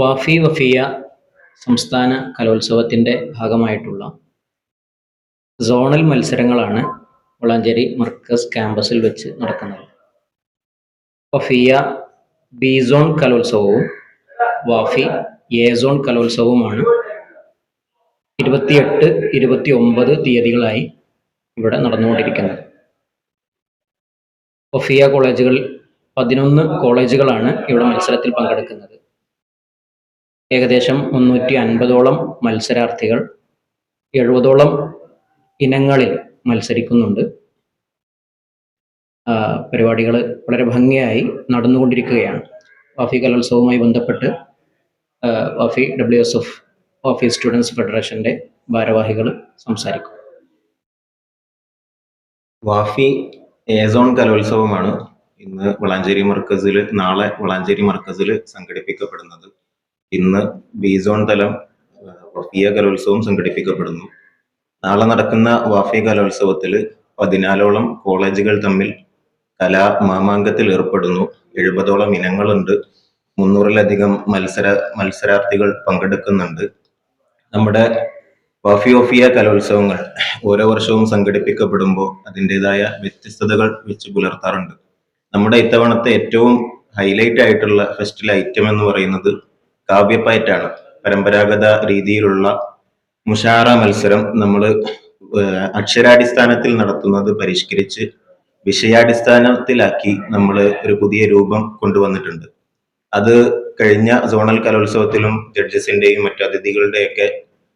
വാഫി വഫിയ സംസ്ഥാന കലോത്സവത്തിന്റെ ഭാഗമായിട്ടുള്ള സോണൽ മത്സരങ്ങളാണ് വളാഞ്ചേരി മർക്കസ് ക്യാമ്പസിൽ വെച്ച് നടക്കുന്നത്. വഫിയ ബി സോൺ കലോത്സവവും വാഫി എ സോൺ കലോത്സവവുമാണ് ഇരുപത്തിയെട്ട് ഇരുപത്തി ഒമ്പത് തീയതികളായി ഇവിടെ നടന്നുകൊണ്ടിരിക്കുന്നത്. ഒഫിയ കോളേജുകൾ പതിനൊന്ന് കോളേജുകളാണ് ഇവിടെ മത്സരത്തിൽ പങ്കെടുക്കുന്നത്. ഏകദേശം മുന്നൂറ്റി അൻപതോളം മത്സരാർത്ഥികൾ എഴുപതോളം ഇനങ്ങളിൽ മത്സരിക്കുന്നുണ്ട്. പരിപാടികൾ വളരെ ഭംഗിയായി നടന്നുകൊണ്ടിരിക്കുകയാണ്. വാഫി കലോത്സവവുമായി ബന്ധപ്പെട്ട് Wafy W S F Wafy students ഫെഡറേഷന്റെ ഭാരവാഹികൾ സംസാരിക്കും. വാഫി ഏസോൺ കലോത്സവമാണ് ഇന്ന് വളാഞ്ചേരി മർക്കസിൽ നാളെ വളാഞ്ചേരി മർക്കസിൽ സംഘടിപ്പിക്കപ്പെടുന്നത്. ഇന്ന് ബി സോൺ തലം വഫിയ കലോത്സവം സംഘടിപ്പിക്കപ്പെടുന്നു. നാളെ നടക്കുന്ന വാഫിയ കലോത്സവത്തിൽ പതിനാലോളം കോളേജുകൾ തമ്മിൽ കലാ മാമാങ്കത്തിൽ ഏർപ്പെടുന്നു. എഴുപതോളം ഇനങ്ങളുണ്ട്. മുന്നൂറിലധികം മത്സര മത്സരാർത്ഥികൾ പങ്കെടുക്കുന്നുണ്ട്. നമ്മുടെ വാഫി ഓഫിയ കലോത്സവങ്ങൾ ഓരോ വർഷവും സംഘടിപ്പിക്കപ്പെടുമ്പോൾ അതിന്റെതായ വ്യത്യസ്തതകൾ വെച്ച് പുലർത്താറുണ്ട്. നമ്മുടെ ഇത്തവണത്തെ ഏറ്റവും ഹൈലൈറ്റ് ആയിട്ടുള്ള ഫെസ്റ്റിൽ ഐറ്റം എന്ന് പറയുന്നത് കാവ്യപ്പയറ്റാണ് പരമ്പരാഗത രീതിയിലുള്ള മുഷാറ മത്സരം നമ്മൾ അക്ഷരാടിസ്ഥാനത്തിൽ നടത്തുന്നത് പരിഷ്കരിച്ച് വിഷയാടിസ്ഥാനത്തിലാക്കി നമ്മൾ ഒരു പുതിയ രൂപം കൊണ്ടുവന്നിട്ടുണ്ട്. അത് കഴിഞ്ഞ സോണൽ കലോത്സവത്തിലും ജഡ്ജസിന്റെയും മറ്റു അതിഥികളുടെയൊക്കെ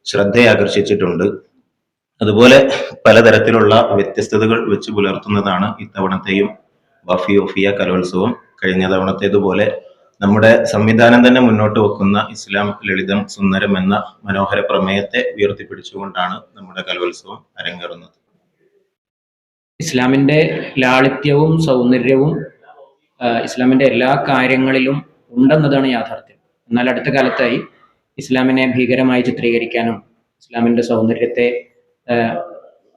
ശ്രദ്ധയാകർഷിച്ചിട്ടുണ്ട്. അതുപോലെ പലതരത്തിലുള്ള വ്യത്യസ്തതകൾ വെച്ച് പുലർത്തുന്നതാണ് ഇത്തവണത്തെയും വഫിയോഫിയ കലോത്സവം. കഴിഞ്ഞ തവണത്തേതുപോലെ നമ്മുടെ സംവിധാനം തന്നെ മുന്നോട്ട് വെക്കുന്ന ഇസ്ലാം ലളിതം സുന്ദരം എന്ന മനോഹര പ്രമേയത്തെ ഉയർത്തിപ്പിടിച്ചുകൊണ്ടാണ് നമ്മുടെ കലോത്സവം അരങ്ങേറുന്നത്. ഇസ്ലാമിന്റെ ലാളിത്യവും സൗന്ദര്യവും ഇസ്ലാമിന്റെ എല്ലാ കാര്യങ്ങളിലും ഉണ്ടെന്നതാണ് യാഥാർത്ഥ്യം. എന്നാൽ അടുത്ത കാലത്തായി ഇസ്ലാമിനെ ഭീകരമായി ചിത്രീകരിക്കാനും ഇസ്ലാമിന്റെ സൗന്ദര്യത്തെ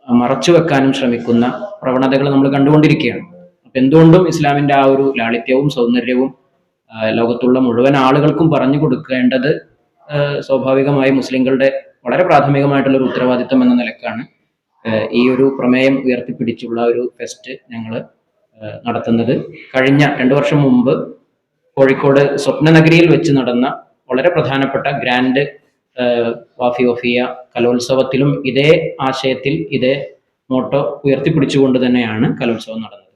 മറച്ചു വെക്കാനും ശ്രമിക്കുന്ന പ്രവണതകൾ നമ്മൾ കണ്ടുകൊണ്ടിരിക്കുകയാണ്. അപ്പൊ എന്തുകൊണ്ടും ഇസ്ലാമിന്റെ ആ ഒരു ലാളിത്യവും സൗന്ദര്യവും ലോകത്തുള്ള മുഴുവൻ ആളുകൾക്കും പറഞ്ഞു കൊടുക്കേണ്ടത് സ്വാഭാവികമായി മുസ്ലിങ്ങളുടെ വളരെ പ്രാഥമികമായിട്ടുള്ള ഒരു ഉത്തരവാദിത്തം എന്ന നിലക്കാണ് ഈ ഒരു പ്രമേയം ഉയർത്തിപ്പിടിച്ചുള്ള ഒരു ഫെസ്റ്റ് ഞങ്ങൾ നടത്തുന്നത്. കഴിഞ്ഞ രണ്ടു വർഷം മുമ്പ് കോഴിക്കോട് സ്വപ്നനഗരിയിൽ വെച്ച് നടന്ന വളരെ പ്രധാനപ്പെട്ട ഗ്രാൻഡ് വാഫി ഓഫിയ കലോത്സവത്തിലും ഇതേ ആശയത്തിൽ ഇതേ മോട്ടോ ഉയർത്തിപ്പിടിച്ചുകൊണ്ട് തന്നെയാണ് കലോത്സവം നടന്നത്.